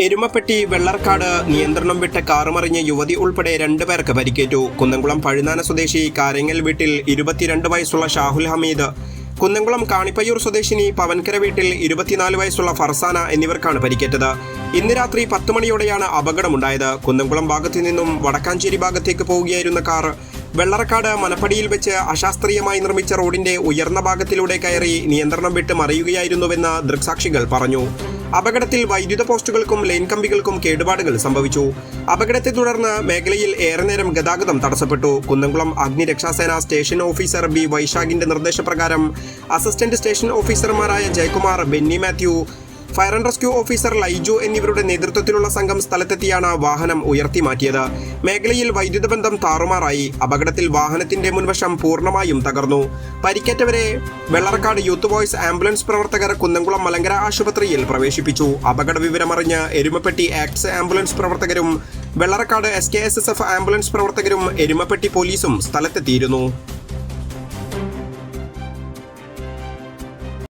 എരുമപ്പെട്ടി വെള്ളർക്കാട് നിയന്ത്രണം വിട്ട കാറുമറിഞ്ഞ യുവതി ഉൾപ്പെടെ രണ്ടുപേർക്ക് പരിക്കേറ്റു. കുന്നംകുളം പഴുനാന സ്വദേശി കാരങ്ങൽ വീട്ടിൽ ഇരുപത്തിരണ്ട് വയസ്സുള്ള ഷാഹുൽ ഹമീദ് കുന്നംകുളം കാണിപ്പയ്യൂർ സ്വദേശിനി പവൻകര വീട്ടിൽ ഇരുപത്തിനാല് വയസ്സുള്ള ഫർസാന എന്നിവർക്കാണ് പരിക്കേറ്റത്. ഇന്ന് രാത്രി പത്ത് മണിയോടെയാണ് അപകടമുണ്ടായത്. കുന്നംകുളം ഭാഗത്തു നിന്നും വടക്കാഞ്ചേരി ഭാഗത്തേക്ക് പോവുകയായിരുന്ന കാർ വെള്ളറക്കാട് മനപ്പടിയിൽ വെച്ച് അശാസ്ത്രീയമായി നിർമ്മിച്ച റോഡിന്റെ ഉയർന്ന ഭാഗത്തിലൂടെ കയറി നിയന്ത്രണം വിട്ട് മറിയുകയായിരുന്നുവെന്ന് ദൃക്സാക്ഷികൾ പറഞ്ഞു. അപകടത്തിൽ വൈദ്യുത പോസ്റ്റുകൾക്കും ലൈൻ കമ്പികൾക്കും കേടുപാടുകൾ സംഭവിച്ചു. അപകടത്തെ തുടർന്ന് മേഖലയിൽ ഏറെ നേരം ഗതാഗതം തടസ്സപ്പെട്ടു. കുന്നംകുളം അഗ്നിരക്ഷാസേന സ്റ്റേഷൻ ഓഫീസർ ബി വൈശാഖിന്റെ നിർദ്ദേശപ്രകാരം അസിസ്റ്റന്റ് സ്റ്റേഷൻ ഓഫീസർമാരായ Jayakumar Benny Mathew fire and rescue officer Laiju എന്നിവരുടെ നേതൃത്വത്തിലുള്ള സംഘം സ്ഥലത്തെത്തിയാണ് വാഹനം ഉയർത്തി മാറ്റിയത് മേഖലയിൽ വൈദ്യുത ബന്ധം താറുമാറായി. അപകടത്തിൽ വാഹനത്തിന്റെ മുൻവശം പൂർണമായും തകർന്നു. പരിക്കേറ്റവരെ വെള്ളറക്കാട് യൂത്ത് ബോയ്സ് ആംബുലൻസ് പ്രവർത്തകർ കുന്നംകുളം മലങ്കര ആശുപത്രിയിൽ പ്രവേശിപ്പിച്ചു. അപകട വിവരമറിഞ്ഞ് എരുമപ്പെട്ടി ആക്സ് ആംബുലൻസ് പ്രവർത്തകരും Vellarakkad S K S S F ambulance പ്രവർത്തകരും എരുമപ്പെട്ടി പോലീസും സ്ഥലത്തെത്തിയിരുന്നു.